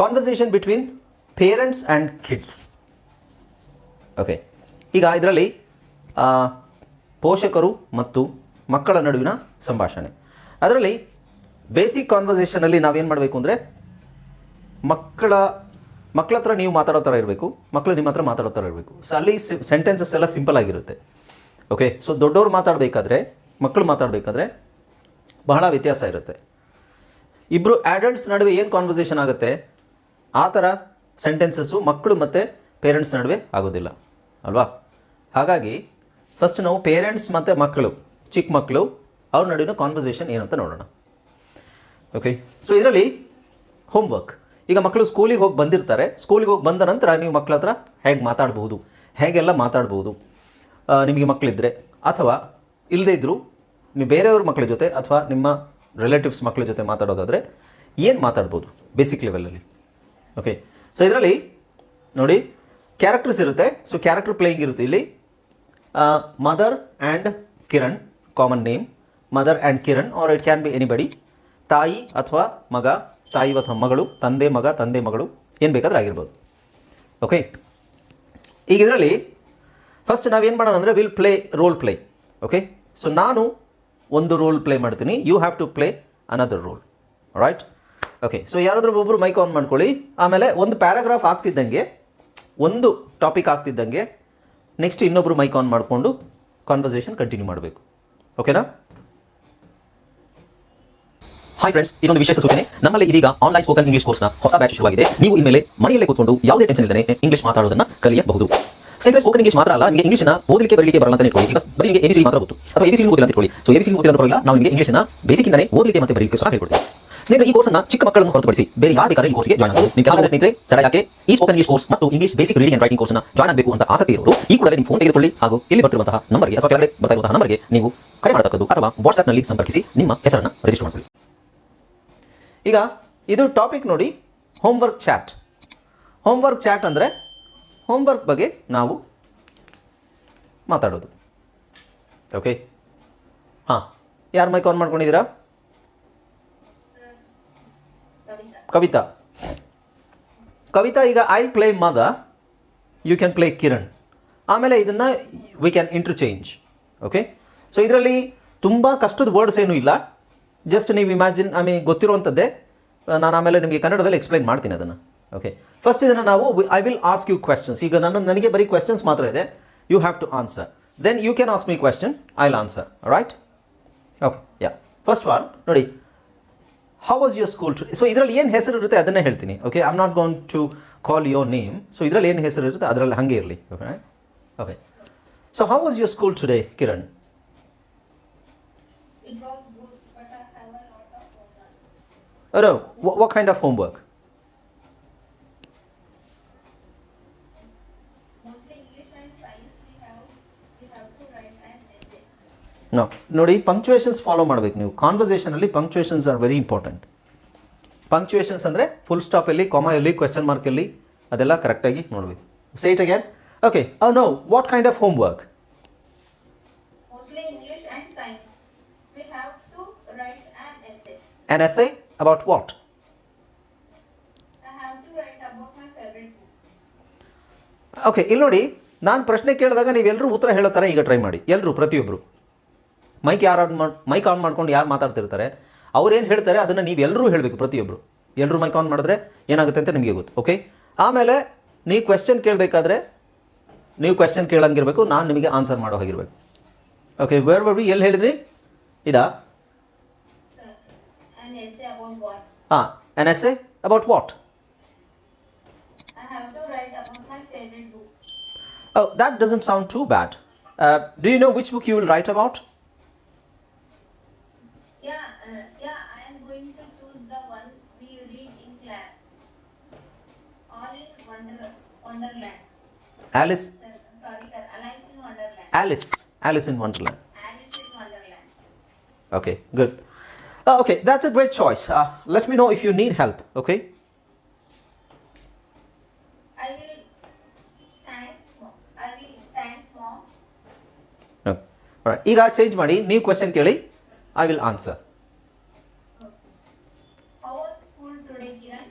Conversation between parents and kids okay ಈಗ ಇದರಲ್ಲಿ ಪೋಷಕರು ಮತ್ತು ಮಕ್ಕಳ ನಡುವಿನ ಸಂಭಾಷಣೆ. ಅದರಲ್ಲಿ ಬೇಸಿಕ್ ಕಾನ್ವರ್ಸೇಷನಲ್ಲಿ ನಾವೇನು ಮಾಡಬೇಕು ಅಂದರೆ, ಮಕ್ಕಳ ಮಕ್ಕಳ ಹತ್ರ ನೀವು ಮಾತಾಡೋ ಥರ ಇರಬೇಕು ಮಕ್ಕಳು ನಿಮ್ಮ ಹತ್ರ ಮಾತಾಡೋ ಥರ ಇರಬೇಕು. ಸೊ ಅಲ್ಲಿ ಸೆಂಟೆನ್ಸಸ್ ಎಲ್ಲ ಸಿಂಪಲ್ ಆಗಿರುತ್ತೆ. ಓಕೆ ಸೊ ದೊಡ್ಡವ್ರು ಮಾತಾಡಬೇಕಾದ್ರೆ ಮಕ್ಕಳು ಮಾತಾಡಬೇಕಾದ್ರೆ ಬಹಳ ವ್ಯತ್ಯಾಸ ಇರುತ್ತೆ. ಇಬ್ಬರು ಆಡಲ್ಟ್ಸ್ ನಡುವೆ ಏನು ಕಾನ್ವರ್ಸೇಷನ್ ಆಗುತ್ತೆ? ಆ ಥರ ಸೆಂಟೆನ್ಸಸ್ಸು ಮಕ್ಕಳು ಮತ್ತು ಪೇರೆಂಟ್ಸ್ ನಡುವೆ ಆಗೋದಿಲ್ಲ, ಅಲ್ವಾ? ಹಾಗಾಗಿ ಫಸ್ಟ್ ನಾವು ಪೇರೆಂಟ್ಸ್ ಮತ್ತು ಮಕ್ಕಳು, ಚಿಕ್ಕ ಮಕ್ಕಳು, ಅವ್ರ ನಡುವಿನ ಕಾನ್ವರ್ಸೇಷನ್ ಏನಂತ ನೋಡೋಣ. ಓಕೆ ಸೊ ಇದರಲ್ಲಿ ಹೋಮ್ವರ್ಕ್ ಈಗ ಮಕ್ಕಳು ಸ್ಕೂಲಿಗೆ ಹೋಗಿ ಬಂದಿರ್ತಾರೆ. ಸ್ಕೂಲಿಗೆ ಹೋಗಿ ಬಂದ ನಂತರ ನೀವು ಮಕ್ಕಳ ಹತ್ರ ಹೇಗೆ ಮಾತಾಡ್ಬೋದು? ಹೇಗೆಲ್ಲ ಮಾತಾಡ್ಬೋದು? ನಿಮಗೆ ಮಕ್ಕಳಿದ್ದರೆ ಅಥವಾ ಇಲ್ಲದೇ ಇದ್ದರೂ ನೀವು ಬೇರೆಯವ್ರ ಮಕ್ಕಳ ಜೊತೆ ಅಥವಾ ನಿಮ್ಮ ರಿಲೇಟಿವ್ಸ್ ಮಕ್ಕಳ ಜೊತೆ ಮಾತಾಡೋದಾದರೆ ಏನು ಮಾತಾಡ್ಬೋದು? ಬೇಸಿಕ್ ಲೆವೆಲಲ್ಲಿ ಓಕೆ ಸೊ ಇದರಲ್ಲಿ ನೋಡಿ ಕ್ಯಾರೆಕ್ಟರ್ಸ್ ಇರುತ್ತೆ. ಸೊ ಕ್ಯಾರೆಕ್ಟರ್ ಪ್ಲೇಯಿಂಗ್ ಇರುತ್ತೆ ಇಲ್ಲಿ. Mother and Kiran common name mother and Kiran or it can be anybody ತಾಯಿ ಅಥವಾ ಮಗ, ತಾಯಿ ಅಥವಾ ಮಗಳು, ತಂದೆ ಮಗ, ತಂದೆ ಮಗಳು, ಏನು ಬೇಕಾದ್ರೆ ಆಗಿರ್ಬೋದು. ಓಕೆ ಈಗ ಇದರಲ್ಲಿ ಫಸ್ಟ್ ನಾವೇನು ಮಾಡೋಣ ಅಂದರೆ will play role play okay so ನಾನು ಒಂದು ರೋಲ್ ಪ್ಲೇ ಮಾಡ್ತೀನಿ. You have to play another role right okay so ಯಾರಾದರೂ ಒಬ್ಬರು ಮೈಕ್ ಆನ್ ಮಾಡ್ಕೊಳ್ಳಿ. ಆಮೇಲೆ ಒಂದು ಪ್ಯಾರಾಗ್ರಾಫ್ ಆಗ್ತಿದ್ದಂಗೆ, ಒಂದು ಟಾಪಿಕ್ ಆಗ್ತಿದ್ದಂಗೆ ನೆಕ್ಸ್ಟ್ ಇನ್ನೊಬ್ಬರು ಮೈಕ್ ಆನ್ ಮಾಡಿಕೊಂಡು ಕಾನ್ವರ್ಸೇಷನ್ ಕಂಟಿನ್ಯೂ ಮಾಡಬೇಕು. ಓಕೆನಾ ಹಾಯ್ ಫ್ರೆಂಡ್ಸ್ ಇದೊಂದು ವಿಶೇಷ ಸೂಚನೆ. ನಮ್ಮಲ್ಲಿ ಇದೀಗ ಆನ್ಲೈನ್ ಸ್ಪೋಕನ್ ಇಂಗ್ಲಿಷ್ ಕೋರ್ಸ್ನ ಹೊಸ ಬ್ಯಾಚ್ ಶುರುವಾಗಿದೆ. ನೀವು ಇನ್ಮೇಲೆ ಮನೆಯಲ್ಲೇ ಕೂತ್ಕೊಂಡು ಯಾವುದೇ ಟೆನ್ಷನ್ ಇಲ್ಲದೆ ಇಂಗ್ಲಿಷ್ ಮಾತಾಡೋದನ್ನ ಕಲಿಯಬಹುದು. ಸ್ನೇಹಿತರೆ ಸ್ಪೋಕನ್ ಇಂಗ್ಲಿಷ್ ಮಾತ್ರ ಅಲ್ಲ, ನಿಮಗೆ ಇಂಗ್ಲಿಷ್ನ ಓದಲಿಕ್ಕೆ, ಬರಲಿಕ್ಕೆ ಬರಲ್ಲ ಅಂತ ಇಟ್ಕೊಳ್ಳಿ. ಈಗ ಬರೀ ಎಬಿಸಿ ಮಾತ್ರ ಗೊತ್ತು. ಅಥವಾ ಎಬಿಸಿ ಓದಿಲ್ಲ ಅಂತ ಇಟ್ಕೊಳ್ಳಿ. ಸೊ ಸಿ ಓದಿಲ್ಲ ಅಂತ ನಾವು ನಿಮಗೆ ಇಂಗ್ಲಿಷ್ನ ಬೇಸಿಕ್ಕಿಂದಲೇ ಓದಲಿಕ್ಕೆ ಮತ್ತೆ ಬರಲಿಕ್ಕೆ ಸಹ ಹೇಳ್ಕೊಡ್ತೀವಿ. ಸ್ನೇಹಿತರೆ, ಈ ಕೋರ್ಸ್ನ ಚಿಕ್ಕ ಮಕ್ಕಳನ್ನು ಹೊರತುಪಡಿಸಿ ಬೇರೆ ಯಾರು ಬೇಕಾದ್ರೆ ಈ ಕೋರ್ಸ್ಗೆ ಜಾಯ್ನ್ ಆಗಬಹುದು ನಿಮ್ಮ ಕೆಲವು ಸ್ನೇಹಿತರೆ, ತಡ ಯಾಕೆ? ಈ ಸ್ಪೋಕನ್ ಇಂಗ್ಲಿಷ್ ಕೋರ್ಸ್ ಮತ್ತು English basic reading and writing ಕೋರ್ಸ್ನ ಜಾಯ್ನ್ ಆಗಬೇಕು ಅಂತ ಆಸಕ್ತಿ ಇರೋರು, ಈ ಕೂಡಲೇ ನಿಮ್ಮ ಫೋನ್ ತೆಗೆದುಕೊಳ್ಳಿ ಹಾಗೂ ಇಲ್ಲಿ ಬರ್ತಿರುವಂತಹ ನಂಬರ್ಗೆ ಅಥವಾ ಕೆಳಗಡೆ ಬರ್ತಾ ಇರುವಂತಹ ನಂಬರ್ಗೆ ನೀವು ಕರೆ ಮಾಡತಕ್ಕದ್ದು ಅಥವಾ ವಾಟ್ಸ್ಆಪ್ನಲ್ಲಿ ಸಂಪರ್ಕಿಸಿ ನಿಮ್ಮ ಹೆಸರನ್ನು ರಿಜಿಸ್ಟರ್ ಮಾಡಿಕೊಳ್ಳಿ. ಈಗ ಇದು ಟಾಪಿಕ್ ನೋಡಿ ಹೋಮ್ವರ್ಕ್ ಚಾಟ್ ಹೋಮ್ವರ್ಕ್ ಚಾಟ್ ಅಂದರೆ ಹೋಮ್ವರ್ಕ್ ಬಗ್ಗೆ ನಾವು ಮಾತಾಡೋದು. ಓಕೆ ಹಾಂ. ಯಾರು ಮೈಕ್ ಆನ್ ಮಾಡ್ಕೊಂಡಿದ್ದೀರಾ? ಕವಿತಾ. ಕವಿತಾ ಈಗ ಐ ಪ್ಲೇ ಮಗ ಯು ಕ್ಯಾನ್ ಪ್ಲೇ ಕಿರಣ್. ಆಮೇಲೆ ಇದನ್ನು we can interchange okay so ಇದರಲ್ಲಿ ತುಂಬ ಕಷ್ಟದ ವರ್ಡ್ಸ್ ಏನೂ ಇಲ್ಲ. ಜಸ್ಟ್ ನೀವು ಇಮ್ಯಾಜಿನ್ ಐ ಮೀನ್ ಗೊತ್ತಿರುವಂಥದ್ದೇ ನಾನು ಆಮೇಲೆ ನಿಮಗೆ ಕನ್ನಡದಲ್ಲಿ ಎಕ್ಸ್ಪ್ಲೈನ್ ಮಾಡ್ತೀನಿ ಅದನ್ನು ಓಕೆ ಫಸ್ಟ್ ಇದನ್ನು ನಾವು I will ask you questions ಈಗ ನನ್ನ, ನನಗೆ ಬರೀ ಕ್ವೆಶನ್ಸ್ ಮಾತ್ರ ಇದೆ. You have to answer then you can ask me question I answer right okay yeah first one ನೋಡಿ how was your school to so ಇದರಲ್ಲಿ ಏನು ಹೆಸರು ಇರುತ್ತೆ ಅದನ್ನೇ ಹೇಳ್ತೀನಿ okay I'm not gonna to your name so so ಇದರಲ್ಲಿ ಏನು ಹೆಸರು ಇರುತ್ತೆ ಅದರಲ್ಲಿ ಹಂಗೆ ಇರಲಿ okay okay so how was your school today Kiran It what kind of homework have a lot of homework. Oh, no. What, what kind of homework? Mostly English and science we have, we have to write an essay. ನೋಡಿ punctuations follow ಮಾಡಬೇಕು ನೀವು. ಕಾನ್ವರ್ಸೇಷನಲ್ಲಿ punctuations are very important punctuations ಅಂದರೆ full stop ಅಲ್ಲಿ comma ಎಲ್ಲಿ question mark ಎಲ್ಲಿ ಅದೆಲ್ಲ ಕರೆಕ್ಟಾಗಿ ನೋಡಬೇಕು. Say it again okay no what kind of home work an essay. Essay about what about. Okay ಇಲ್ಲಿ ನೋಡಿ ನಾನು ಪ್ರಶ್ನೆ ಕೇಳಿದಾಗ ನೀವೆಲ್ಲರೂ ಉತ್ತರ ಹೇಳೋ ಥರ ಈಗ ಟ್ರೈ ಮಾಡಿ. ಎಲ್ಲರೂ ಪ್ರತಿಯೊಬ್ಬರು ಮೈಕ್ ಯಾರು ಆನ್ ಮಾಡಿ ಮೈಕ್ ಆನ್ ಮಾಡ್ಕೊಂಡು ಯಾರು ಮಾತಾಡ್ತಿರ್ತಾರೆ ಅವ್ರೇನು ಹೇಳ್ತಾರೆ ಅದನ್ನು ನೀವು ಎಲ್ಲರೂ ಹೇಳಬೇಕು ಪ್ರತಿಯೊಬ್ಬರು ಎಲ್ಲರೂ ಮೈಕ್ ಆನ್ ಮಾಡಿದ್ರೆ ಏನಾಗುತ್ತೆ ಅಂತ ನಿಮಗೆ ಗೊತ್ತು ಓಕೆ ಆಮೇಲೆ ನೀವು ಕ್ವೆಶ್ಚನ್ ಕೇಳಬೇಕಾದ್ರೆ ನೀವು ಕ್ವೆಶ್ಚನ್ ಕೇಳಂಗಿರಬೇಕು ನಾನು ನಿಮಗೆ ಆನ್ಸರ್ ಮಾಡೋ ಹಾಗಿರ್ಬೇಕು ಓಕೆ ವೇರ್ ಬಿ ಎಲ್ಲಿ ಹೇಳಿದ್ರಿ ಇದಾ? ಹಾಂ an essay about what. Oh, that doesn't sound too bad. Uh, do you know which book you will write about? in Wonderland. Alice in Wonderland. Okay, good. Uh, okay, that's a great choice. Uh, let me know if you need help. Okay. I will thanks mom. I will thanks mom. No. All right. ಈಗ change ಮಾಡಿ ನೀವು question ಕೇಳಿ I will answer How was school today, Kiran?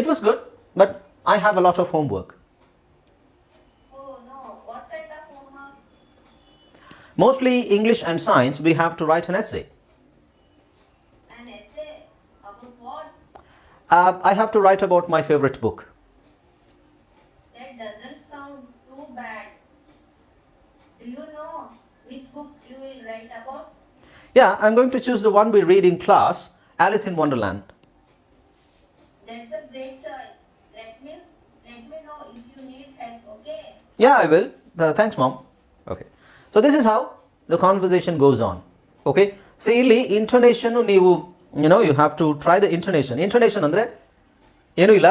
It was good, but I have a lot of homework. Mostly English and science, we have to write an essay. An essay about what? Uh, I have to write about my favorite book. That doesn't sound too bad. Do you know which book you will write about? Yeah, I'm going to choose the one we read in class Alice in Wonderland. That's a great choice. Let me let me know if you need help, okay? Yeah, I will. Uh, thanks, mom. Okay. This is how the conversation goes on okay so ಇಲ್ಲಿ ಇಂಟರ್ನೇಷನ್ನು ನೀವು you know you have to try the intonation intonation ಅಂದರೆ ಏನೂ ಇಲ್ಲ,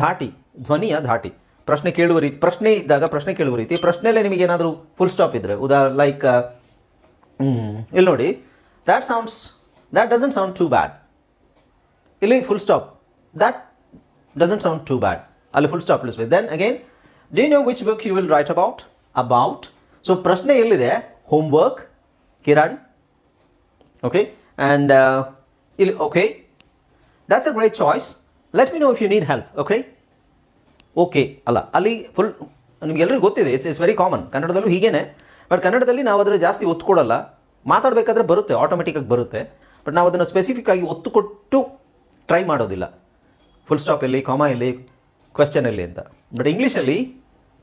ಧಾಟಿ, ಧ್ವನಿಯ ಧಾಟಿ. ಪ್ರಶ್ನೆ ಕೇಳುವ ರೀತಿ, ಪ್ರಶ್ನೆ ಇದ್ದಾಗ ಪ್ರಶ್ನೆ ಕೇಳುವ ರೀತಿ. ಪ್ರಶ್ನೆಯಲ್ಲೇ ನಿಮಗೆ ಏನಾದರೂ ಫುಲ್ ಸ್ಟಾಪ್ ಇದ್ದರೆ ಉದಾ ಲೈಕ್ ಇಲ್ಲಿ ನೋಡಿ. That sounds that doesn't sound too bad ಇಲ್ಲಿ full stop that doesn't sound too bad ಅಲ್ಲಿ full stop ಇಳಿಸ್ಬೇಕು. Then again do know which book you will write about about so ಪ್ರಶ್ನೆ ಎಲ್ಲಿದೆ? Homework Kiran okay and ಇಲ್ಲಿ okay that's a great choice let me know if you need help okay okay ಅಲ್ಲ, ಅಲ್ಲಿ full ನಿಮಗೆಲ್ಲರಿಗೂ ಗೊತ್ತಿದೆ. It's is very common ಕನ್ನಡದಲ್ಲೂ ಹೀಗೇನೆ. But ಕನ್ನಡದಲ್ಲಿ ನಾವು ಅದರ ಜಾಸ್ತಿ ಒತ್ತು ಕೊಡಲ್ಲ ಮಾತಾಡಬೇಕಾದ್ರೆ ಬರುತ್ತೆ ಆಟೋಮೆಟಿಕ್ಕಾಗಿ ಬರುತ್ತೆ. ಬಟ್ ನಾವು ಅದನ್ನು ಸ್ಪೆಸಿಫಿಕ್ ಆಗಿ ಒತ್ತು ಕೊಟ್ಟು ಟ್ರೈ ಮಾಡೋದಿಲ್ಲ. ಫುಲ್ ಸ್ಟಾಪ್ ಎಲ್ಲಿ ಕಾಮ ಎಲ್ಲಿ ಕ್ವೆಶ್ಚನ್ ಎಲ್ಲಿ ಅಂತ. ಬಟ್ ಇಂಗ್ಲೀಷಲ್ಲಿ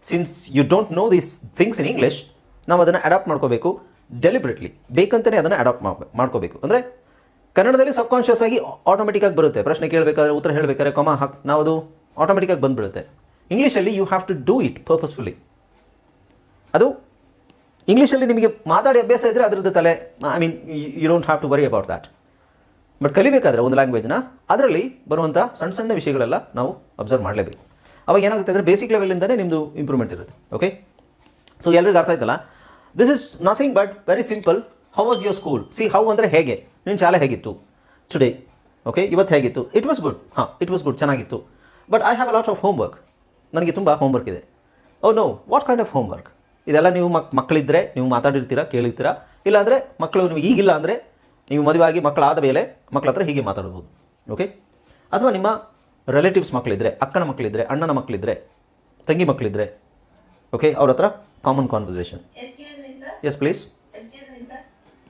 since you don't know these things in English ನಾವು ಅದನ್ನು ಅಡಾಪ್ಟ್ ಮಾಡ್ಕೋಬೇಕು ಡೆಲಿಬ್ರೇಟ್ಲಿ ಬೇಕಂತಲೇ ಅದನ್ನು ಅಡಾಪ್ಟ್ ಮಾಡ್ಕೋಬೇಕು. ಅಂದರೆ ಕನ್ನಡದಲ್ಲಿ ಸಬ್ಕಾನ್ಷಿಯಸ್ ಆಗಿ ಆಟೋಮೆಟಿಕ್ಕಾಗಿ ಬರುತ್ತೆ. ಪ್ರಶ್ನೆ ಕೇಳಬೇಕಾದ್ರೆ ಉತ್ತರ ಹೇಳಬೇಕಾದ್ರೆ ಕೊಮ ಹಾಕ್ ನಾವು ಅದು ಆಟೋಮೆಟಿಕ್ಕಾಗಿ ಬಂದುಬಿಡುತ್ತೆ. ಇಂಗ್ಲೀಷಲ್ಲಿ you have to do it purposefully ಅದು ಇಂಗ್ಲೀಷಲ್ಲಿ ನಿಮಗೆ ಮಾತಾಡಿ ಅಭ್ಯಾಸ ಇದ್ದರೆ ಅದರದ್ದು ತಲೆ I mean you don't have to worry about that but ಕಲಿಬೇಕಾದ್ರೆ ಒಂದು ಲ್ಯಾಂಗ್ವೇಜ್ನ ಅದರಲ್ಲಿ ಬರುವಂಥ ಸಣ್ಣ ಸಣ್ಣ ವಿಷಯಗಳೆಲ್ಲ ನಾವು ಅಬ್ಸರ್ವ್ ಮಾಡಲೇಬೇಕು. ಅವಾಗ ಏನಾಗುತ್ತೆ ಅಂದರೆ ಬೇಸಿಕ್ ಲೆವೆಲಿಂದನೇ ನಿಮ್ಮದು ಇಂಪ್ರೂವ್ಮೆಂಟ್ ಇರುತ್ತೆ ಓಕೆ ಸೊ ಎಲ್ರಿಗೂ ಅರ್ಥ ಆಯ್ತಲ್ಲ? This is nothing but very simple how was your school see how ಅಂದರೆ ಹೇಗೆ? ನಿನ್ನ ಶಾಲೆ ಹೇಗಿತ್ತು? ಟುಡೇ ಓಕೆ ಇವತ್ತು ಹೇಗಿತ್ತು? ಇಟ್ ವಾಸ್ ಗುಡ್ ಹಾಂ ಇಟ್ ವಾಸ್ ಗುಡ್ ಚೆನ್ನಾಗಿತ್ತು. But I have a lot of homework ನನಗೆ ತುಂಬ ಹೋಮ್ವರ್ಕ್ ಇದೆ. ಓ no what kind of homework ಇದೆಲ್ಲ ನೀವು ಮಕ್ ಮಕ್ಕಳಿದ್ದರೆ ನೀವು ಮಾತಾಡಿರ್ತೀರಾ, ಕೇಳಿರ್ತೀರಾ? ಇಲ್ಲಾಂದರೆ ಮಕ್ಕಳು ನಿಮಗೆ ಈಗಿಲ್ಲ ಅಂದರೆ ನೀವು ಮದುವೆಯಾಗಿ ಮಕ್ಕಳಾದ ಮೇಲೆ ಮಕ್ಕಳ ಹತ್ರ ಹೀಗೆ ಮಾತಾಡ್ಬೋದು ಓಕೆ ಅಥವಾ ನಿಮ್ಮ ರಿಲೇಟಿವ್ಸ್ ಮಕ್ಕಳಿದ್ರೆ ಅಕ್ಕನ ಮಕ್ಕಳಿದ್ರೆ ಅಣ್ಣನ ಮಕ್ಕಳಿದ್ರೆ ತಂಗಿ ಮಕ್ಕಳಿದ್ರೆ ಓಕೆ ಅವ್ರ ಹತ್ರ common conversation. Yes please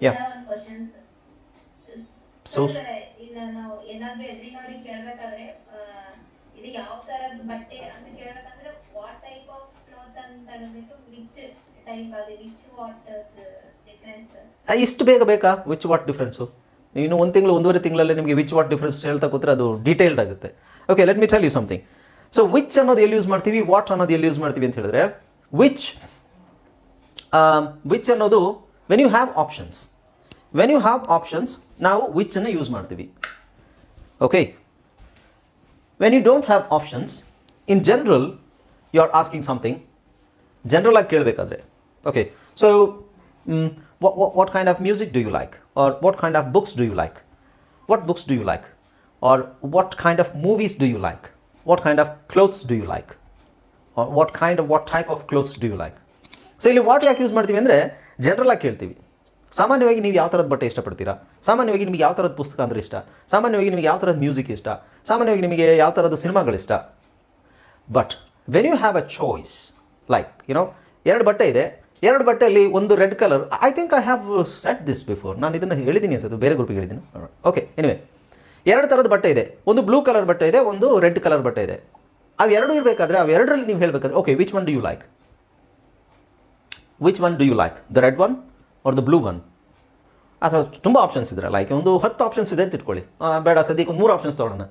yeah so ಇಷ್ಟು ಬೇಗ ಬೇಕಾ? ವಿಚ್ ವಾಟ್ ಡಿಫ್ರೆನ್ಸು ಇನ್ನು ಒಂದು ತಿಂಗಳು ಒಂದೂವರೆ ತಿಂಗಳಲ್ಲಿ ನಿಮಗೆ ವಿಚ್ ವಾಟ್ ಡಿಫ್ರೆನ್ಸ್ ಹೇಳ್ತಾ ಕೂತ್ರೆ ಅದು ಡೀಟೇಲ್ಡ್ ಆಗುತ್ತೆ. Okay let me tell you something so which ಅನ್ನೋದು ಎಲ್ಲಿ ಯೂಸ್ ಮಾಡ್ತೀವಿ? ವಾಟ್ ಅನ್ನೋದು ಎಲ್ಲಿ ಯೂಸ್ ಮಾಡ್ತೀವಿ ಅಂತ ಹೇಳಿದ್ರೆ ವಿಚ್ ವಿಚ್ ಅನ್ನೋದು when you have options when you have options ನಾವು ವಿಚನ್ನು ಯೂಸ್ ಮಾಡ್ತೀವಿ. Okay when you don't have options in general you are asking something general ಆಗಿ ಕೇಳಬೇಕಾದ್ರೆ. Okay so what kind of music do you like or what kind of books do you like what books do you like or what kind of movies do you like what kind of clothes do you like or what kind of what type of clothes do you like so ಇಲ್ಲಿ what ಯಾಕೆ use ಮಾಡ್ತೀವಿ ಅಂದರೆ ಜನರಲಾಗಿ ಕೇಳ್ತೀವಿ. ಸಾಮಾನ್ಯವಾಗಿ ನೀವು ಯಾವ ಥರದ ಬಟ್ಟೆ ಇಷ್ಟಪಡ್ತೀರಾ? ಸಾಮಾನ್ಯವಾಗಿ ನಿಮಗೆ ಯಾವ ಥರದ ಪುಸ್ತಕ ಅಂದರೆ ಇಷ್ಟ? ಸಾಮಾನ್ಯವಾಗಿ ನಿಮಗೆ ಯಾವ ಥರದ ಮ್ಯೂಸಿಕ್ ಇಷ್ಟ? ಸಾಮಾನ್ಯವಾಗಿ ನಿಮಗೆ ಯಾವ ಥರದ ಸಿನಿಮಾಗಳಿಷ್ಟ but when you have a choice like you know ಎರಡು ಬಟ್ಟೆ ಇದೆ. ಎರಡು ಬಟ್ಟೆಯಲ್ಲಿ ಒಂದು red colour I think I have said this before ನಾನು ಇದನ್ನು ಹೇಳಿದ್ದೀನಿ ಅನ್ಸುತ್ತೆ. ಬೇರೆ ಗ್ರೂಪಿಗೆ ಹೇಳಿದ್ದೀನಿ ಓಕೆ ಎನಿವೆ ಎರಡು ಥರದ ಬಟ್ಟೆ ಇದೆ. ಒಂದು ಬ್ಲೂ ಕಲರ್ ಬಟ್ಟೆ ಇದೆ, ಒಂದು ರೆಡ್ ಕಲರ್ ಬಟ್ಟೆ ಇದೆ. ಅವೆರಡು ಇರಬೇಕಾದ್ರೆ ಅವೆರಡರಲ್ಲಿ ನೀವು ಹೇಳಬೇಕಾದ್ರೆ okay which one do you like which one do you like the red one or the blue one ಅಥವಾ ತುಂಬ ಆಪ್ಷನ್ಸ್ ಇದ್ರೆ ಲೈಕ್ ಒಂದು ಹತ್ತು ಆಪ್ಷನ್ಸ್ ಇದೆ ಅಂತ ಇಟ್ಕೊಳ್ಳಿ. ಬೇಡ, ಸದ್ಯಕ್ಕೆ ಒಂದು ಮೂರು ಆಪ್ಷನ್ಸ್ ತೊಗೊಳ್ಳೋಣ.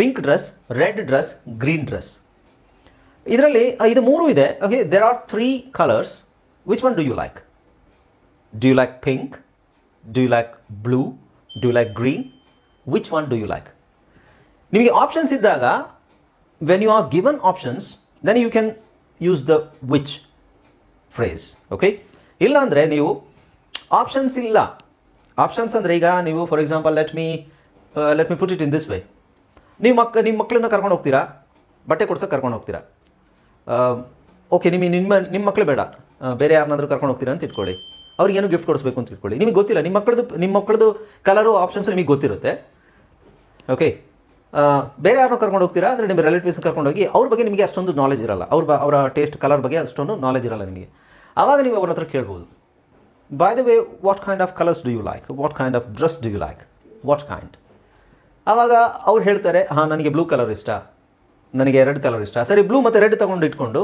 Pink dress red dress green dress ಇದರಲ್ಲಿ ಇದು ಮೂರು ಇದೆ. Okay there are three colours which one do you like do you like pink do you like blue do you like green which one do you like ನಿಮಗೆ options ಇದ್ದಾಗ when you are given options then you can use the which phrase okay ಇಲ್ಲಾಂದರೆ ನೀವು options ಇಲ್ಲ. Options ಅಂದರೆ ಈಗ ನೀವು for example let me let me put it in this way ನೀವು ಮಕ್ಕ ನಿಮ್ಮ ಮಕ್ಕಳನ್ನ ಕರ್ಕೊಂಡು ಹೋಗ್ತೀರಾ? ಬಟ್ಟೆ ಕೊಡ್ಸೋಕೆ ಕರ್ಕೊಂಡು ಹೋಗ್ತೀರಾ? ಓಕೆ ನಿಮಗೆ ನಿಮ್ಮ ನಿಮ್ಮ ಮಕ್ಕಳು ಬೇಡ. ಬೇರೆ ಯಾರನ್ನಾದರೂ ಕರ್ಕೊಂಡು ಹೋಗ್ತೀರಾ ಅಂತ ಇಟ್ಕೊಳ್ಳಿ. ಅವ್ರಿಗೆ ಏನು ಗಿಫ್ಟ್ ಕೊಡಿಸ್ಬೇಕು ಅಂತ ಇಟ್ಕೊಳ್ಳಿ. ನಿಮಗೆ ಗೊತ್ತಿಲ್ಲ, ನಿಮ್ಮ ಮಕ್ಕಳದು ನಿಮ್ಮ ಮಕ್ಕಳದು ಕಲರು ಆಪ್ಷನ್ಸ್ ನಿಮಗೆ ಗೊತ್ತಿರುತ್ತೆ. ಓಕೆ ಬೇರೆ ಯಾರನ್ನೂ ಕರ್ಕೊಂಡು ಹೋಗ್ತೀರಾ? ಅಂದರೆ ನಿಮ್ಮ ರಿಲೇಟಿವ್ಸ್ ಕರ್ಕೊಂಡು ಹೋಗಿ ಅವ್ರ ಬಗ್ಗೆ ನಿಮಗೆ ಅಷ್ಟೊಂದು ನಾಲೆಜ್ ಇರಲ್ಲ. ಅವ್ರ ಬ, ಅವರ ಟೇಸ್ಟ್ ಕಲರ್ ಬಗ್ಗೆ ಅಷ್ಟೊಂದು ನಾಲೆಜ್ ಇರಲ್ಲ ನಿಮಗೆ. ಆವಾಗ ನೀವು ಅವ್ರ ಹತ್ರ ಕೇಳ್ಬೋದು. By the way what kind of colours do you like what kind of dress do you like what kind ಆವಾಗ ಅವ್ರು ಹೇಳ್ತಾರೆ, ಹಾಂ, ನನಗೆ ಬ್ಲೂ ಕಲರ್ ಇಷ್ಟ. ನನಗೆ ರೆಡ್ ಕಲರ್ ಇಷ್ಟ. ಸರಿ ಬ್ಲೂ ಮತ್ತು ರೆಡ್ ತೊಗೊಂಡು ಇಟ್ಕೊಂಡು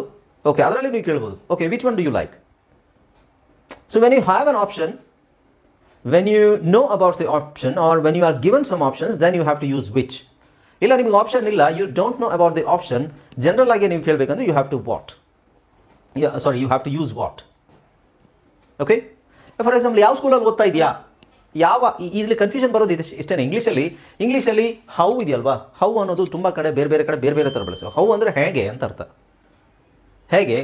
ಓಕೆ ಅದರಲ್ಲಿ ನೀವು ಕೇಳ್ಬೋದು. Okay which one do you like so when you have an option when you know about the option or when you are given some options then you have to use which ಇಲ್ಲ, ನಿಮಗೆ option ಇಲ್ಲ you don't know about the option general ಆಗಿ ನೀವು ಕೇಳಬೇಕಂದ್ರೆ you have to what sorry you have to use what okay for example ಯಾವ ಸ್ಕೂಲಲ್ಲಿ ಓದ್ತಾ ಇದೆಯಾ ಯಾವ ಇಲ್ಲಿ ಕನ್ಫ್ಯೂಷನ್ ಬರೋದು ಇದು ಇಷ್ಟೇ ಇಂಗ್ಲೀಷಲ್ಲಿ ಇಂಗ್ಲೀಷಲ್ಲಿ ಹೌ ಇದೆಯಲ್ವಾ? ಹೌ ಅನ್ನೋದು ತುಂಬ ಕಡೆ ಬೇರೆ ಬೇರೆ ಕಡೆ ಬೇರೆ ಬೇರೆ ಥರ ಬಳಸೋ. ಹೌ ಅಂದರೆ ಹೇಗೆ ಅಂತ ಅರ್ಥ. ಹೇಗೆ?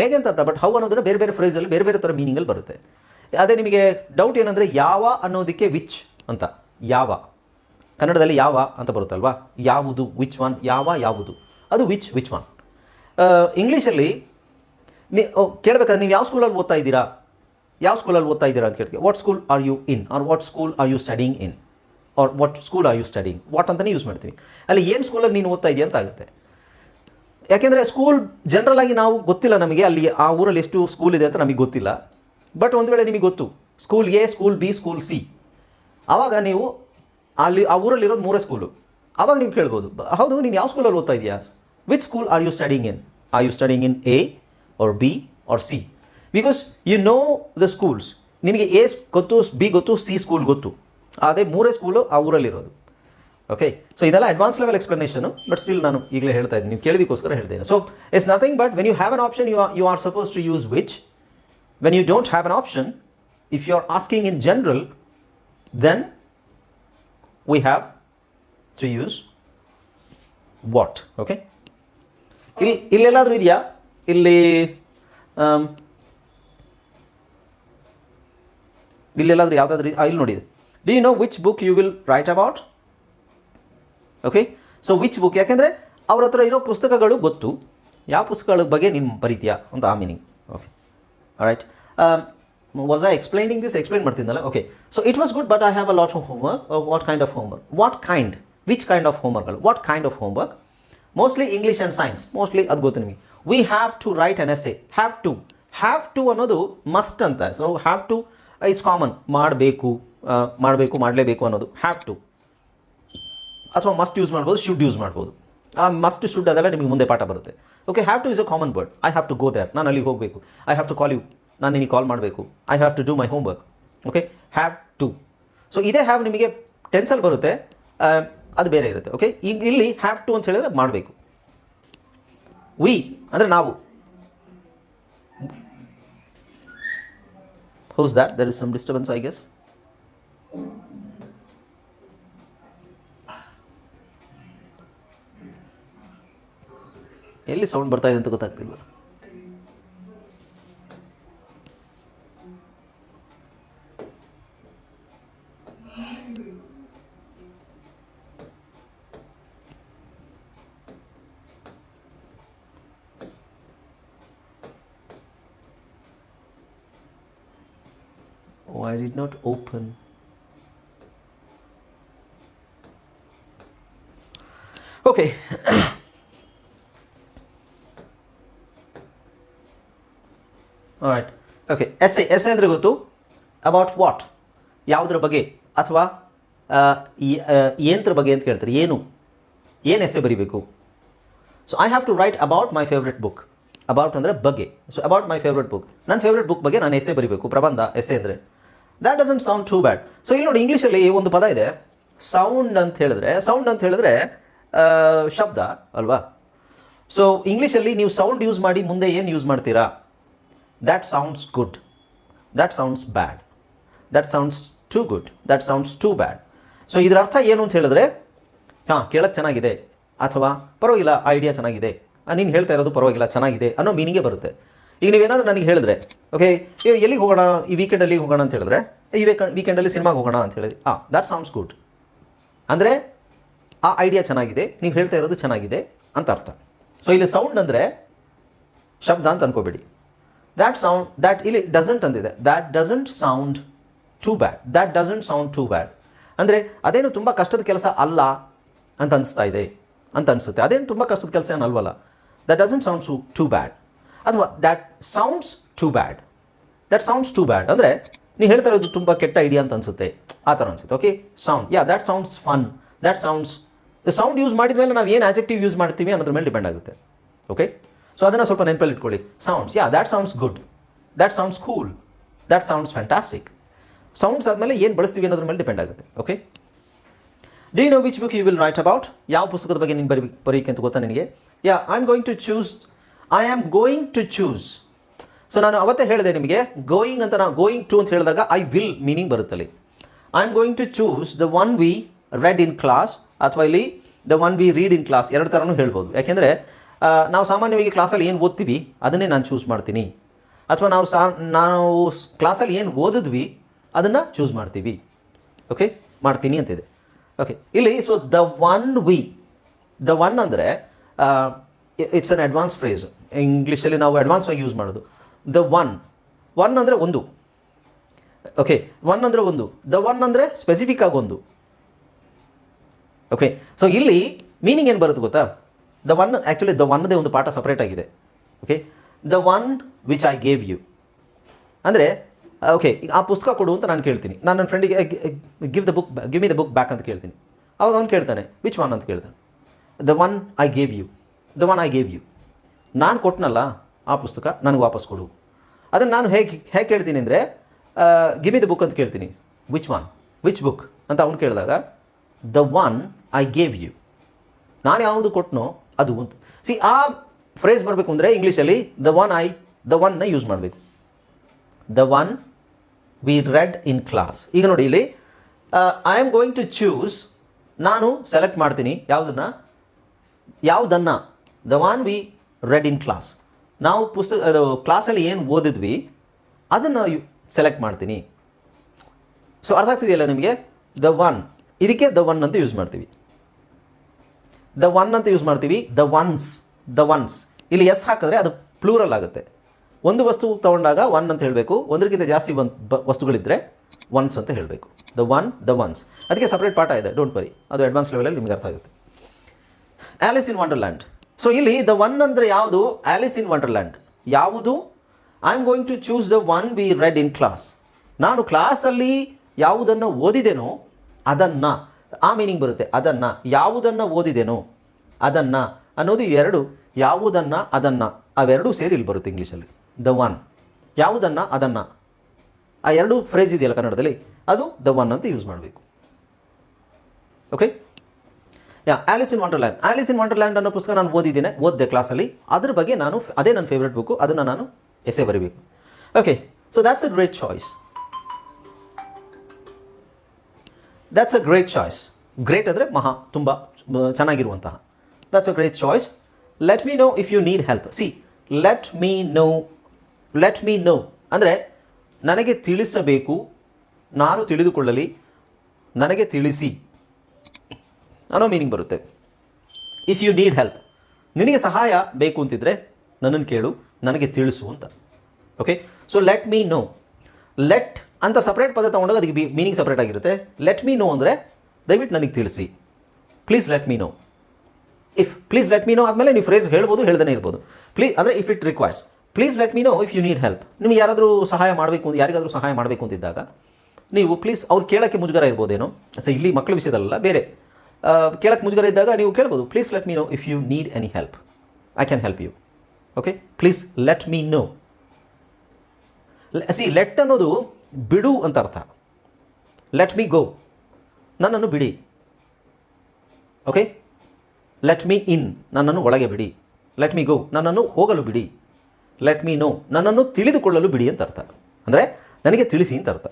ಹೇಗೆ ಅಂತ ಅರ್ಥ ಬಟ್ ಹೌ ಅನ್ನೋದನ್ನ ಬೇರೆ ಬೇರೆ ಫ್ರೇಸಲ್ಲಿ ಬೇರೆ ಬೇರೆ ಥರ ಮೀನಿಂಗಲ್ಲಿ ಬರುತ್ತೆ. ಅದೇ ನಿಮಗೆ ಡೌಟ್ ಏನಂದರೆ ಯಾವ ಅನ್ನೋದಕ್ಕೆ ವಿಚ್ ಅಂತ. ಯಾವ. ಕನ್ನಡದಲ್ಲಿ ಯಾವ ಅಂತ ಬರುತ್ತಲ್ವಾ? ಯಾವುದು ವಿಚ್ ಒನ್ ಯಾವ, ಯಾವುದು. ಅದು ವಿಚ್ ವಿಚ್ ಒನ್ ಇಂಗ್ಲೀಷಲ್ಲಿ ನೀ ಕೇಳಬೇಕಾದ್ರೆ ನೀವು ಯಾವ ಸ್ಕೂಲಲ್ಲಿ ಓದ್ತಾ ಇದ್ದೀರಾ? ಯಾವ ಸ್ಕೂಲಲ್ಲಿ ಓದ್ತಾ ಇದ್ದೀರಾ ಅಂತ ಕೇಳ್ತೀವಿ. What school are you in or what school are you studying in or what school are you studying what ಅಂತಲೇ ಯೂಸ್ ಮಾಡ್ತೀವಿ. ಅಲ್ಲಿ ಏನು ಸ್ಕೂಲಲ್ಲಿ ನೀನು ಓದ್ತಾ ಇದೆಯಾ ಅಂತ ಆಗುತ್ತೆ. ಯಾಕೆಂದರೆ ಸ್ಕೂಲ್ ಜನರಲ್ ಆಗಿ ನಾವು ಗೊತ್ತಿಲ್ಲ ನಮಗೆ. ಅಲ್ಲಿ ಆ ಊರಲ್ಲಿ ಎಷ್ಟು ಸ್ಕೂಲ್ ಇದೆ ಅಂತ ನಮಗೆ ಗೊತ್ತಿಲ್ಲ. ಬಟ್ ಒಂದು ವೇಳೆ ನಿಮಗೆ ಗೊತ್ತು school A school B school C ಆವಾಗ ನೀವು ಅಲ್ಲಿ, ಆ ಊರಲ್ಲಿರೋದು ಮೂರೇ ಸ್ಕೂಲು ಆವಾಗ ನೀವು ಕೇಳ್ಬೋದು ಹೌದು, ನೀನು ಯಾವ ಸ್ಕೂಲಲ್ಲಿ ಓದ್ತಾ ಇದೆಯಾ? Which school are you studying in are you studying in A or B or C because you know the schools ನಿನಗೆ ಎ ಗೊತ್ತು ಬಿ ಗೊತ್ತು ಸಿ ಸ್ಕೂಲ್ ಗೊತ್ತು. ಅದೇ ಮೂರೇ ಸ್ಕೂಲು ಆ ಊರಲ್ಲಿರೋದು ಓಕೆ ಸೊ ಇದೆಲ್ಲ advance level explanation but still ನಾನು ಈಗಲೇ ಹೇಳ್ತಾ ಇದ್ದೀನಿ. ನೀವು ಕೇಳಿದಕ್ಕೋಸ್ಕರ ಹೇಳ್ತೇನೆ so it's nothing but when you have an option you you are suppose to use which when you don't have an option if you are asking in general then we have to use what, okay? ಇಲ್ಲಿ, ಇಲ್ಲೆಲ್ಲಾದರೂ ಇದೆಯಾ? ಇಲ್ಲಿ ಇಲ್ಲೆಲ್ಲಾದರೂ ಇಲ್ಲೆಲ್ಲಾದ್ರೂ ಯಾವುದಾದ್ರೂ ಇಲ್ಲಿ ನೋಡಿ do you know which book you will write about okay so which book ಯಾಕೆಂದರೆ ಅವ್ರ ಹತ್ರ ಇರೋ ಪುಸ್ತಕಗಳು ಗೊತ್ತು. ಯಾವ ಪುಸ್ತಕಗಳ ಬಗ್ಗೆ ನಿಮ್ಮ ಬರೀತೀಯಾ? ಅಂತ ಆ meaning okay right was I explaining this explain ಮಾಡ್ತಿದ್ದಲ್ಲ okay so it was good but I have a lot of homework what kind of homework what kind which kind of ಹೋಮ್ವರ್ಕ್ಗಳು what kind of homework mostly English and science mostly ಅದು ಗೊತ್ತು ನಿಮಗೆ we have to write an essay have to have to ಅನ್ನೋದು must ಅಂತ. So have to it's common ಮಾಡಬೇಕು ಮಾಡಬೇಕು, ಮಾಡಲೇಬೇಕು ಅನ್ನೋದು. Have to ಅಥವಾ ಮಸ್ಟ್ ಯೂಸ್ ಮಾಡ್ಬೋದು ಶುಡ್ ಯೂಸ್ ಮಾಡ್ಬೋದು. ಆ ಮಸ್ಟ್ ಶುಡ್ ಅದೆಲ್ಲ ನಿಮಗೆ ಮುಂದೆ ಪಾಠ ಬರುತ್ತೆ. Okay have to is a common word I have to go there ನಾನು ಅಲ್ಲಿಗೆ ಹೋಗಬೇಕು. I have to call you ನಾನು ನಿನಗೆ ಕಾಲ್ ಮಾಡಬೇಕು. I have to do my homework okay have to so ಇದೇ ಹ್ಯಾವ್ ನಿಮಗೆ ಟೆನ್ಸಲ್ ಬರುತ್ತೆ. ಅದು ಬೇರೆ ಇರುತ್ತೆ. ಓಕೆ ಈಗ ಇಲ್ಲಿ ಹ್ಯಾವ್ ಟು ಅಂತ ಹೇಳಿದ್ರೆ ಮಾಡಬೇಕು. ವಿ ಅಂದರೆ ನಾವು. House that there is some disturbance I guess ಎಲ್ಲಿ ಸೌಂಡ್ ಬರ್ತಾ ಇದೆ ಅಂತ ಗೊತ್ತಾಗ್ತಿಲ್ಲ Oh, I did not open. Okay. Right okay essay essay ಅಂದರೆ ಗೊತ್ತು. ಅಬೌಟ್ ವಾಟ್ ಯಾವುದ್ರ ಬಗ್ಗೆ? ಅಥವಾ ಯಂತ್ರ ಬಗ್ಗೆ ಅಂತ ಕೇಳ್ತಾರೆ. ಏನು? ಏನು ಎಸ್ಸೆ ಬರಿಬೇಕು? So I have to write about my favourite book about ಅಂದರೆ ಬಗ್ಗೆ. So about my favourite book ನನ್ನ ಫೇವ್ರೆಟ್ ಬುಕ್ ಬಗ್ಗೆ ನಾನು ಎಸ್ಸೆ ಬರಿಬೇಕು. ಪ್ರಬಂಧ ಎಸ್ಸೆ ಅಂದರೆ. That doesn't sound too bad so ಇಲ್ಲಿ ನೋಡಿ ಇಂಗ್ಲೀಷಲ್ಲಿ ಒಂದು ಪದ ಇದೆ. ಸೌಂಡ್ ಅಂತ ಹೇಳಿದ್ರೆ ಸೌಂಡ್ ಅಂತ ಹೇಳಿದ್ರೆ ಶಬ್ದ, ಅಲ್ವಾ? ಸೊ ಇಂಗ್ಲೀಷಲ್ಲಿ ನೀವು ಸೌಂಡ್ ಯೂಸ್ ಮಾಡಿ ಮುಂದೆ ಏನು ಯೂಸ್ ಮಾಡ್ತೀರಾ? That sounds good, that sounds bad, that sounds too good that sounds too bad so ಇದರ ಅರ್ಥ ಏನು ಅಂತ ಹೇಳಿದ್ರೆ ಹಾಂ ಕೇಳಕ್ಕೆ ಚೆನ್ನಾಗಿದೆ ಅಥವಾ ಪರವಾಗಿಲ್ಲ ಐಡಿಯಾ ಚೆನ್ನಾಗಿದೆ. ನೀನು ಹೇಳ್ತಾ ಇರೋದು ಪರವಾಗಿಲ್ಲ ಚೆನ್ನಾಗಿದೆ ಅನ್ನೋ ಮೀನಿಂಗೇ ಬರುತ್ತೆ. ಈಗ ನೀವೇನಾದರೂ ನನಗೆ ಹೇಳಿದ್ರೆ ಓಕೆ ಎಲ್ಲಿಗೆ ಹೋಗೋಣ? ಈ ವೀಕೆಂಡಲ್ಲಿ ಹೋಗೋಣ ಅಂತ ಹೇಳಿದ್ರೆ ಈ ವೀಕ ವೀಕೆಂಡಲ್ಲಿ ಸಿನಿಮಾಗೆ ಹೋಗೋಣ ಅಂತ ಹೇಳಿದ್ರೆ ಹಾಂ ದ್ಯಾಟ್ ಸೌಂಡ್ಸ್ ಗುಡ್ ಅಂದರೆ ಆ ಐಡಿಯಾ ಚೆನ್ನಾಗಿದೆ ನೀವು ಹೇಳ್ತಾ ಇರೋದು ಚೆನ್ನಾಗಿದೆ ಅಂತ ಅರ್ಥ. ಸೊ ಇಲ್ಲಿ ಸೌಂಡ್ ಅಂದರೆ ಶಬ್ದ ಅಂತ ಅನ್ಕೋಬೇಡಿ. ದ್ಯಾಟ್ ಸೌಂಡ್ ದ್ಯಾಟ್ ಇಲ್ಲಿ doesn't ಅಂದಿದೆ that doesn't sound too bad that doesn't sound too bad ಅಂದರೆ ಅದೇನು ತುಂಬ ಕಷ್ಟದ ಕೆಲಸ ಅಲ್ಲ ಅಂತ ಅನಿಸ್ತಾ ಇದೆ, ಅಂತ ಅನಿಸುತ್ತೆ. ಅದೇನು ತುಂಬ ಕಷ್ಟದ ಕೆಲಸ ಏನಲ್ವಲ್ಲ that doesn't sounds too bad ಅಥವಾ that sounds too bad that sounds too bad ಅಂದರೆ ನೀವು ಹೇಳ್ತಾ ಇರೋದು ತುಂಬ ಕೆಟ್ಟ ಐಡಿಯಾ ಅಂತ ಅನಿಸುತ್ತೆ. ಆ ಥರ ಅನಿಸುತ್ತೆ okay sound yeah that sounds fun that sounds sound use ಮಾಡಿದ ಮೇಲೆ ನಾವು ಏನು ಆಜೆಕ್ಟಿವ್ ಯೂಸ್ ಮಾಡ್ತೀವಿ ಅನ್ನೋದ್ರ ಮೇಲೆ ಡಿಪೆಂಡ್ ಆಗುತ್ತೆ ಓಕೆ ಸೊ ಅದನ್ನು ಸ್ವಲ್ಪ ನೆನಪಲ್ಲಿ ಇಟ್ಕೊಳ್ಳಿ sounds yeah that sounds good that sounds cool that sounds fantastic sounds ಆದಮೇಲೆ ಏನು ಬಳಸ್ತೀವಿ ಅನ್ನೋದ್ರ ಮೇಲೆ ಡಿಪೆಂಡ್ ಆಗುತ್ತೆ. Okay do know which book you will write about ಯಾವ ಪುಸ್ತಕದ ಬಗ್ಗೆ ನೀನು ಬರಿ ಬರೀಕೆ ಅಂತ ಗೊತ್ತಾ ನಿನಗೆ? Yeah I am going to choose I am going to choose so ನಾನು ಅವತ್ತೇ ಹೇಳಿದೆ ನಿಮಗೆ ಗೋಯಿಂಗ್ ಅಂತ ನಾನು ಗೋಯಿಂಗ್ ಟು ಅಂತ ಹೇಳಿದಾಗ I will meaning ಬರುತ್ತಲ್ಲಿ. I am going to choose the one we read in class ಅಥವಾ ಇಲ್ಲಿ the one we read in class ಎರಡು ಥರನೂ ಹೇಳ್ಬೋದು. ಯಾಕೆಂದರೆ ನಾವು ಸಾಮಾನ್ಯವಾಗಿ ಕ್ಲಾಸಲ್ಲಿ ಏನು ಓದ್ತೀವಿ? ಅದನ್ನೇ ನಾನು ಚೂಸ್ ಮಾಡ್ತೀನಿ. ಅಥವಾ ನಾವು ಸಾ, ನಾವು ಕ್ಲಾಸಲ್ಲಿ ಏನು ಓದಿದ್ವಿ, ಅದನ್ನು ಚೂಸ್ ಮಾಡ್ತೀವಿ. ಓಕೆ ಮಾಡ್ತೀನಿ ಅಂತಿದೆ. ಓಕೆ ಇಲ್ಲಿ so the one we the one ಅಂದರೆ ಇಟ್ಸ್ ಅನ್ ಅಡ್ವಾನ್ಸ್ ಫ್ರೇಸ್ ಇಂಗ್ಲೀಷಲ್ಲಿ ನಾವು ಅಡ್ವಾನ್ಸ್ ಆಗಿ ಯೂಸ್ ಮಾಡೋದು. ದ ಒನ್ ಒನ್ ಅಂದರೆ ಒಂದು. ಓಕೆ ಒನ್ ಅಂದರೆ ಒಂದು. ದ ಒನ್ ಅಂದರೆ ಸ್ಪೆಸಿಫಿಕ್ ಆಗಿ ಒಂದು. ಓಕೆ ಸೊ ಇಲ್ಲಿ ಮೀನಿಂಗ್ ಏನು ಬರುತ್ತೆ ಗೊತ್ತಾ? ದ ಒನ್ ಆ್ಯಕ್ಚುಲಿ ದ ಒನ್ದೇ ಒಂದು ಪಾಠ ಸಪ್ರೇಟ್ ಆಗಿದೆ. Okay the one which I gave you ಅಂದರೆ ಓಕೆ ಈಗ ಆ ಪುಸ್ತಕ ಕೊಡು ಅಂತ ನಾನು ಕೇಳ್ತೀನಿ. ನಾನು ನನ್ನ ಫ್ರೆಂಡಿಗೆ give the book give me the book back ಅಂತ ಕೇಳ್ತೀನಿ. ಅವಾಗ ಅವ್ನು ಕೇಳ್ತಾನೆ ವಿಚ್ ಒನ್ ಅಂತ ಕೇಳ್ತಾನೆ. The one I gave you the one I gave you ನಾನು ಕೊಟ್ಟನಲ್ಲ ಆ ಪುಸ್ತಕ, ನನಗೆ ವಾಪಸ್ ಕೊಡು. ಅದನ್ನು ನಾನು ಹೇಗೆ ಹೇಗೆ ಕೇಳ್ತೀನಿ ಅಂದರೆ ಗಿವ್ ಮಿ ದ ಬುಕ್ ಅಂತ ಕೇಳ್ತೀನಿ. ವಿಚ್ ಒನ್ ವಿಚ್ ಬುಕ್ ಅಂತ ಅವ್ನು ಕೇಳಿದಾಗ the one I gave you ನಾನು ಯಾವುದು ಕೊಟ್ಟನೋ ಅದು ಅಂತ ಸಿ ಆ ಫ್ರೇಸ್ ಬರಬೇಕು ಅಂದರೆ ಇಂಗ್ಲೀಷಲ್ಲಿ ದ ಒನ್ ಐ ದ ಒನ್ನ ಯೂಸ್ ಮಾಡಬೇಕು. The one we read in class ಈಗ ನೋಡಿ ಇಲ್ಲಿ I am going to choose ನಾನು ಸೆಲೆಕ್ಟ್ ಮಾಡ್ತೀನಿ, ಯಾವುದನ್ನು? ಯಾವುದನ್ನು? The one we read in class ನಾವು ಪುಸ್ತಕ, ಅದು ಕ್ಲಾಸಲ್ಲಿ ಏನು ಓದಿದ್ವಿ, ಅದನ್ನು ಸೆಲೆಕ್ಟ್ ಮಾಡ್ತೀನಿ. ಸೊ ಅರ್ಥ ಆಗ್ತಿದೆಯಲ್ಲ ನಿಮಗೆ? ದ ಒನ್ ಇದಕ್ಕೆ ದ ಒನ್ ಅಂತ ಯೂಸ್ ಮಾಡ್ತೀವಿ. ದ ಒನ್ ಅಂತ ಯೂಸ್ ಮಾಡ್ತೀವಿ ದ ಒನ್ಸ್ ದ ಒನ್ಸ್ ಇಲ್ಲಿ ಎಸ್ ಹಾಕಿದ್ರೆ ಅದು ಪ್ಲೂರಲ್ ಆಗುತ್ತೆ. ಒಂದು ವಸ್ತು ತಗೊಂಡಾಗ ಒನ್ ಅಂತ ಹೇಳಬೇಕು. ಒಂದಕ್ಕಿಂತ ಜಾಸ್ತಿ ಒಂದು ಬ ವಸ್ತುಗಳಿದ್ದರೆ ಒನ್ಸ್ ಅಂತ ಹೇಳಬೇಕು. ದ ಒನ್ ದ ಒನ್ಸ್ ಅದಕ್ಕೆ ಸಪ್ರೇಟ್ ಪಾಠ ಇದೆ ಡೋಂಟ್ ವರಿ ಅದು ಅಡ್ವಾನ್ಸ್ ಲೆವೆಲಲ್ಲಿ ನಿಮ್ಗೆ ಅರ್ಥ ಆಗುತ್ತೆ. ಆ್ಯಲಿಸ್ ಇನ್ ವಂಡರ್ಲ್ಯಾಂಡ್ ಸೊ ಇಲ್ಲಿ ದ ಒನ್ ಅಂದರೆ ಯಾವುದು? ಆ್ಯಲಿಸ್ ಇನ್ ವಂಡರ್ಲ್ಯಾಂಡ್ ಯಾವುದು? I am going to choose the one we read in class ನಾನು ಕ್ಲಾಸಲ್ಲಿ ಯಾವುದನ್ನು ಓದಿದೆನೋ ಅದನ್ನು ಆ ಮೀನಿಂಗ್ ಬರುತ್ತೆ. ಅದನ್ನು ಯಾವುದನ್ನು ಓದಿದೆನೋ, ಅದನ್ನು ಅನ್ನೋದು ಎರಡು, ಯಾವುದನ್ನು ಅದನ್ನು. ಅವೆರಡೂ ಸೇರಿ ಇಲ್ಲಿ ಬರುತ್ತೆ ಇಂಗ್ಲೀಷಲ್ಲಿ. ದ ಒನ್ ಯಾವುದನ್ನು, ಅದನ್ನು. ಆ ಎರಡು ಫ್ರೇಸ್ ಇದೆಯಲ್ಲ ಕನ್ನಡದಲ್ಲಿ, ಅದು ದ ಒನ್ ಅಂತ ಯೂಸ್ ಮಾಡಬೇಕು. Okay yeah Alice in Wonderland Alice in Wonderland ಅನ್ನೋ ಪುಸ್ತಕ ನಾನು ಓದಿದ್ದೇನೆ, ಓದಿದೆ ಕ್ಲಾಸಲ್ಲಿ ಅದ್ರ ಬಗ್ಗೆ ನಾನು, ಅದೇ ನನ್ನ ಫೇವ್ರೆಟ್ ಬುಕ್ಕು ಅದನ್ನು ನಾನು ಎಸೆ ಬರೀಬೇಕು. Okay so that's a great choice that's a great choice great ಅಂದರೆ ಮಹಾ, ತುಂಬ ಚೆನ್ನಾಗಿರುವಂತಹ. That's a great choice let me know if you need help see let me know let me know ಅಂದರೆ ನನಗೆ ತಿಳಿಸಬೇಕು, ನಾನು ತಿಳಿದುಕೊಳ್ಳಲಿ, ನನಗೆ ತಿಳಿಸಿ ಅನ್ನೋ ಮೀನಿಂಗ್ ಬರುತ್ತೆ. ಇಫ್ ಯು ನೀಡ್ ಹೆಲ್ಪ್ ನಿನಗೆ ಸಹಾಯ ಬೇಕು ಅಂತಿದ್ರೆ ನನ್ನನ್ನು ಕೇಳು, ನನಗೆ ತಿಳಿಸು ಅಂತ. Okay so let me know let ಅಂತ ಸಪ್ರೇಟ್ ಪದ ತೊಗೊಂಡಾಗ ಅದಕ್ಕೆ ಮೀನಿಂಗ್ ಸಪ್ರೇಟ್ ಆಗಿರುತ್ತೆ. ಲೆಟ್ ಮೀ ನೋ ಅಂದರೆ ದಯವಿಟ್ಟು ನನಗೆ ತಿಳಿಸಿ. Please let me know if please let me know ಆದಮೇಲೆ ನೀವು ಫ್ರೇಸ್ ಹೇಳ್ಬೋದು ಹೇಳ್ದೇ ಇರ್ಬೋದು. ಪ್ಲೀಸ್ ಅಂದರೆ if it requires please let me know if you need help ನಿಮ್ಗೆ ಯಾರಾದರೂ ಸಹಾಯ ಮಾಡಬೇಕು ಅಂತ ಯಾರಿಗಾದರೂ ಸಹಾಯ ಮಾಡಬೇಕು ಅಂತಿದ್ದಾಗ ನೀವು ಪ್ಲೀಸ್ ಅವ್ರು ಕೇಳೋಕ್ಕೆ ಮುಜುಗರ ಇರ್ಬೋದೇನೋ. ಸೊ ಇಲ್ಲಿ ಮಕ್ಕಳ ವಿಷಯದಲ್ಲ ಬೇರೆ. ಕೇಳಕ್ಕೆ ಮುಜುಗರ ಇದ್ದಾಗ ನೀವು ಕೇಳ್ಬೋದು please let me know if you need any help I can help you okay please let me know see let ಅನ್ನೋದು ಬಿಡು ಅಂತ ಅರ್ಥ. ಲೆಟ್ ಮೀ ಗೋ ನನ್ನನ್ನು ಬಿಡಿ. ಓಕೆ ಲೆಟ್ ಮೀ ಇನ್ ನನ್ನನ್ನು ಒಳಗೆ ಬಿಡಿ. ಲೆಟ್ ಮೀ ಗೋ ನನ್ನನ್ನು ಹೋಗಲು ಬಿಡಿ. ಲೆಟ್ ಮೀ ನೋ ನನ್ನನ್ನು ತಿಳಿದುಕೊಳ್ಳಲು ಬಿಡಿ ಅಂತ ಅರ್ಥ. ಅಂದರೆ ನನಗೆ ತಿಳಿಸಿ ಅಂತ ಅರ್ಥ.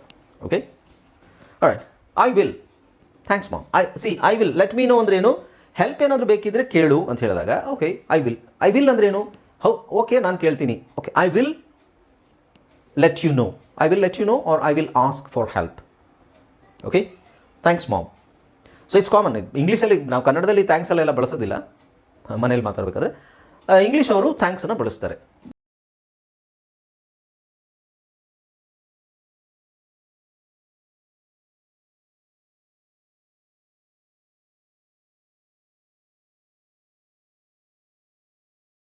Okay I will thanks ma'am I see I will let me know ಅಂದ್ರೇನು ಹೆಲ್ಪ್ ಏನಾದರೂ ಬೇಕಿದ್ರೆ ಕೇಳು ಅಂತ ಹೇಳಿದಾಗ okay I will I will ಅಂದ್ರೇನು ಹೌ ಓಕೆ ನಾನು ಕೇಳ್ತೀನಿ. Okay I will let you know. I will let you know or I will ask for help okay thanks ma'am so it's common ಇಂಗ್ಲೀಷಲ್ಲಿ ನಾವು ಕನ್ನಡದಲ್ಲಿ ಥ್ಯಾಂಕ್ಸ್ ಎಲ್ಲ ಬಳಸೋದಿಲ್ಲ. ಮನೇಲಿ ಮಾತಾಡಬೇಕಾದ್ರೆ. English ಅವರು ಥ್ಯಾಂಕ್ಸನ್ನು ಬಳಸ್ತಾರೆ.